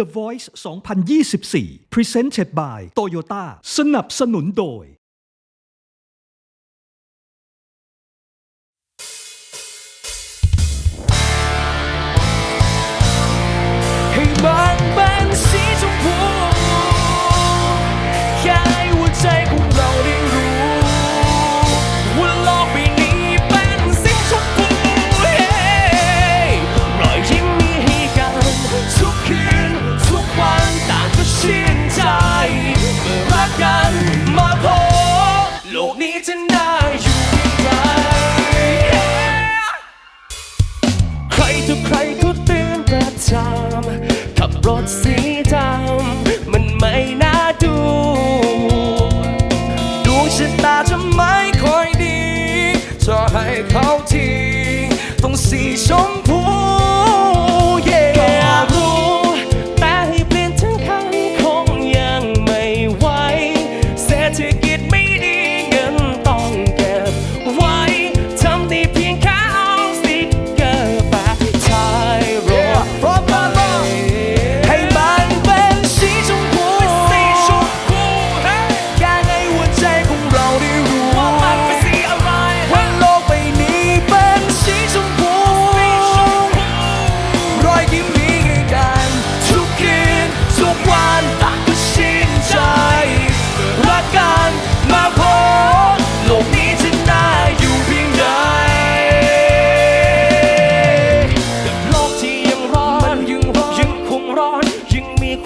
The Voice 2024 Presented by Toyota สนับสนุนโดย ถสีดำมันไม่น่าดู ดวงชะตาจะไม่ค่อยดี จะให้เขาทีต้องสีชมพู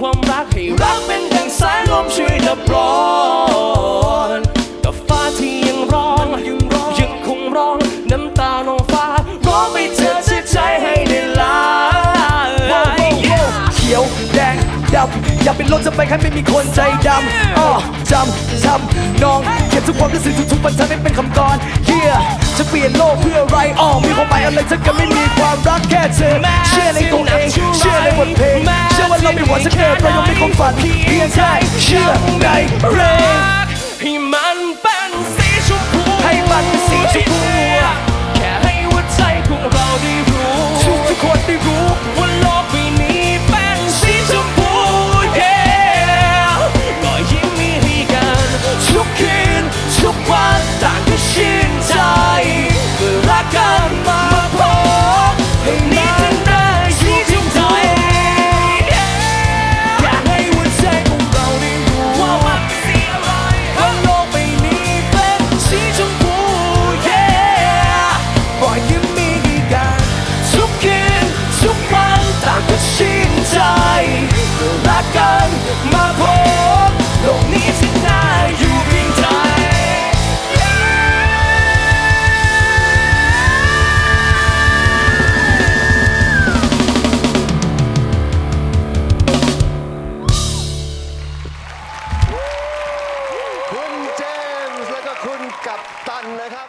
ความรักให้รักเป็นดังสายลมช่วยดับร้อนกับฟ้าที่ยังร้อนยังร้อนยังคงร้อนน้ำตาลงฟ้าร้องไปเธอจะใจให้ได้ลายเขียวแดงดำอย่าเป็นรถจะไปใครไม่มีคนใจดำอ้อจำทำนองเขียนทุกความรู้สึกทุกๆบรรทัดให้เป็นคำกรเฮียจะเปลี่ยนโลกเพื่ออะไรอ้อมีความหมายอะไรถ้าเกิดไม่มีความรักแค่เธอเชื่อในตัวเองเชื่อในบทเพลง หวังจะเกิดเรายังมีความฝันเพียงแค่เชื่อในเพลงให้มันเป็ ปตันนะครับ